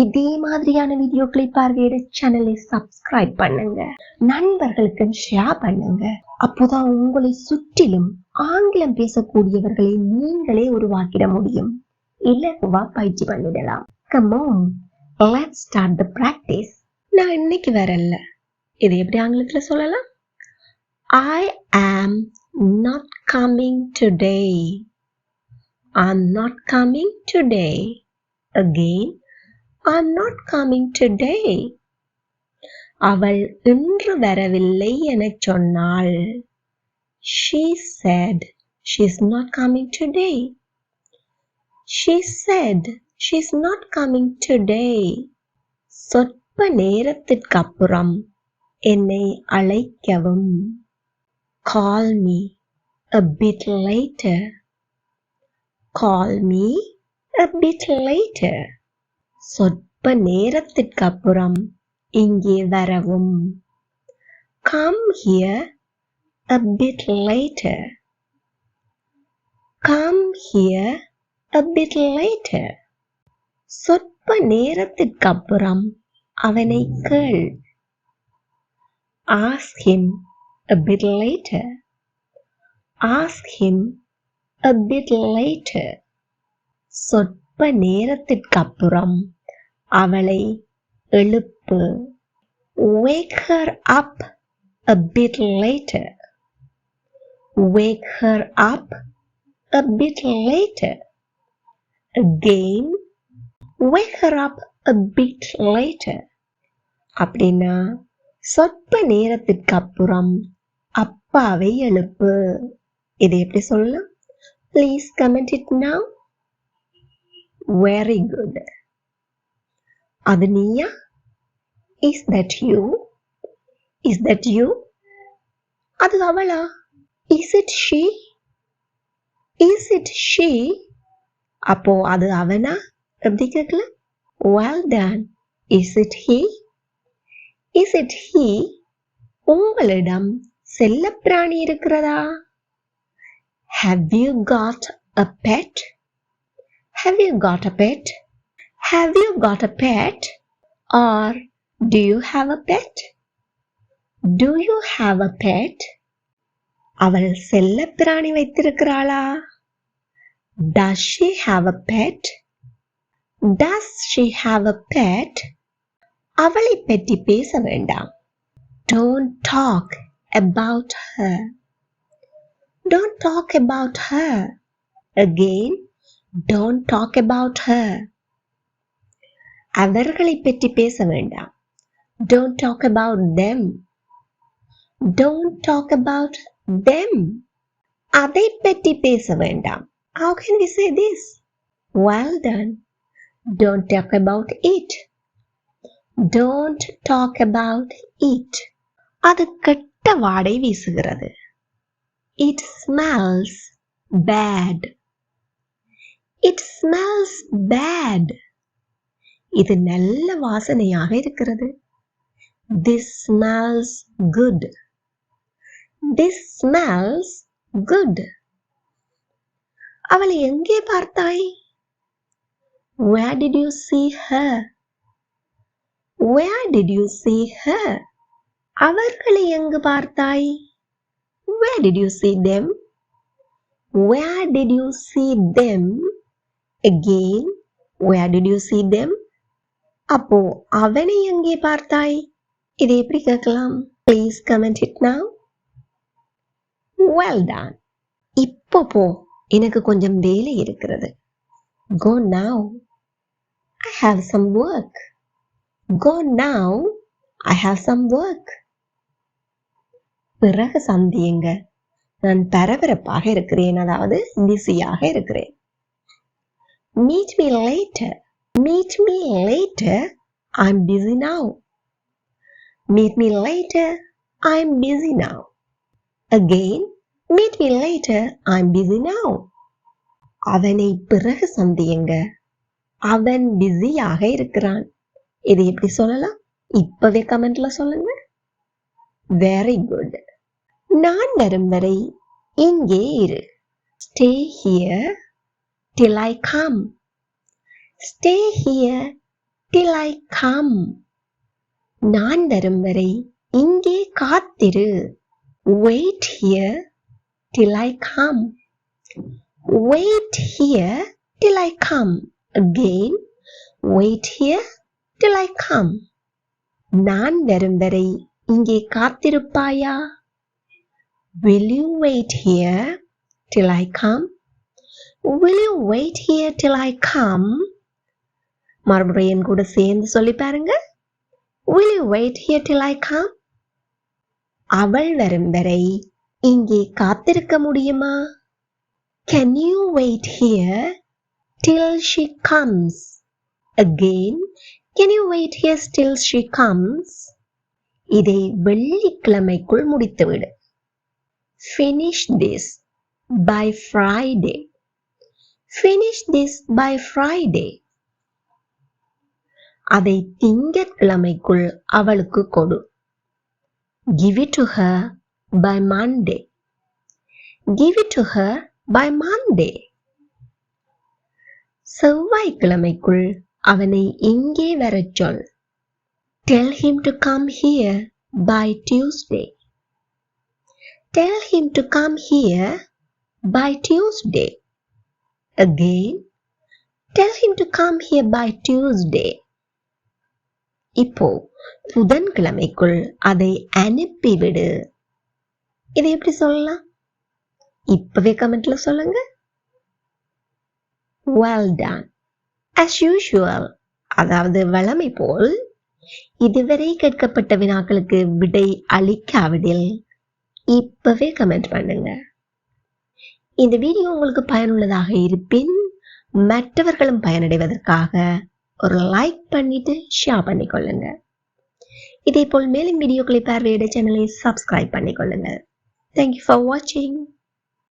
இதே மாதிரியான வீடியோக்களை பார்வையிட சேனலை சப்ஸ்கிரைப் பண்ணுங்க. நண்பர்களுக்கு ஷேர் பண்ணுங்க. அப்போதான் உங்களை சுற்றிலும் ஆங்கிலம் பேசக்கூடியவர்களை நீங்களே உருவாக்கிட முடியும். இலகுவா பயிற்சி பண்ணிடலாம். Come on let start the practice நான் இன்னைக்கு வரல இது எப்படி ஆங்கிலத்துல சொல்லலாம்? I am not coming today am not coming today again I'm not coming today அவள் இன்று வரவில்லை எனச் சொன்னாள் she said she's not coming today she said she's not coming today சொற்ப நேரத்திற்கு அப்புறம் என்னை அழைக்கவும் call me a bit later call me a bit later சொற்ப நேரத்திற்கு அப்புறம் இங்கே வரவும் come here a bit later come here a bit later சொற்ப நேரத்திற்கு அப்புறம் அவனை கேள் ask him a bit later ask him a bit later சொற்ப நேரத்திற்கு அப்புறம் அவளை எழுப்பு. Wake her up a bit later. Wake her up a bit later. Again wake her up a bit later. அப்படின்னா சொற்ப நேரத்திற்கு அப்புறம் அப்பாவை எழுப்பு. இதை எப்படி சொல்லலாம்? Please comment it now very good அது நீயா is that you is that you அது அவளா is it she is it she அப்போ அது அவனா எப்படி கேட்கல well done is it he is it he உங்களிடம் செல்லப்பிராணி இருக்கிறதா have you got a pet how you got a pet how you got a pet are do you have a pet do you have a pet அவள் செல்லப்பிராணி வைத்திருக்கிறாளா does she have a pet does she have a pet அவளை பற்றி பேச வேண்டாம் don't talk about her don't talk about her again don't talk about her அவர்களை பற்றி பேச வேண்டாம் don't talk about them don't talk about them அதை பற்றி பேச வேண்டாம் how can we say this well done don't talk about it don't talk about it அது கெட்ட வாடை வீசுகிறது it smells bad it smells bad இது நல்ல வாசனையாக இருக்கிறது this smells good this smells good அவளை எங்கே பார்த்தாய் Where did you see her? Where did you see her? அவர்களை எங்கு பார்த்தாய் Where did you see them? Where did you see them? Again, where did you see them? அப்போ அவனை எங்கே பார்த்தாய்? இதை எப்படி கேட்கலாம்? Please comment it now well done இப்போ போ எனக்கு கொஞ்சம் வேலை இருக்கிறது. Go now I have some work go now I have some work பிறகு சந்தியுங்க. நான் பரபரப்பாக இருக்கிறேன். அதாவது பிஸியாக இருக்கிறேன். Meet me later. Meet me later. I'm busy now. meet me later, I'm busy now. Again, meet me later, I'm busy now. அவனை பிறகு சந்தியுங்க அவன் பிஸியாக இருக்கிறான் இது எப்படி சொல்லலாம் இப்பவே கமெண்ட்ல சொல்லுங்க வெரி குட் நான் வரும் வரை இங்கே இரு stay here Till I come stay here till I come நான் வரும் வரை இங்கே காத்திரு wait here till I come wait here till I come again wait here till I come நான் வரும் வரை இங்கே காத்திருப்பாயா Will you wait here till I come? Will you wait here till I come? மறுபடியும் என் கூட சேர்ந்து சொல்லி பாருங்க Will you wait here till I come? அவள் வரும் வரை இங்கே காத்திருக்க முடியுமா Can you wait here till she comes? Again, can you wait here till she comes? இதை வெள்ளிக்கிழமைக்குள் முடித்துவிடு Finish this by Friday. Finish this by Friday. அதை திங்கட்கிழமைக்குள் அவளுக்கு கொடு Give it to her by Monday. Give it to her by Monday. செவ்வாய்க்கிழமைக்குள் அவனை இங்கே வரச் சொல் Tell him to come here by Tuesday. Tell him to come here by Tuesday. Again, tell him to come here by Tuesday. இப்போ புதன்கிழமைக்குள் அதை அனுப்பிவிடு. இதை எப்படி சொல்லலாம்? இப்பவே கமெண்ட்ல சொல்லுங்க. வெல் டன் அஸ் யூஷுவல் அதாவது வளமை போல் இதுவரை கேட்கப்பட்ட வினாக்களுக்கு விடை அளிக்காவிடில் இப்பவே கமெண்ட் பண்ணுங்க. இந்த வீடியோ உங்களுக்கு பயனுள்ளதாக இருப்பின் மற்றவர்களும் பயனடைவதற்காக ஒரு லைக் பண்ணிட்டு ஷேர் பண்ணிக்கொள்ளுங்க. இதே போல் மேலும் வீடியோக்களை பார்வையிட சேனலை சப்ஸ்கிரைப் பண்ணிக்கொள்ளுங்க. தேங்க்யூ ஃபார் வாட்சிங்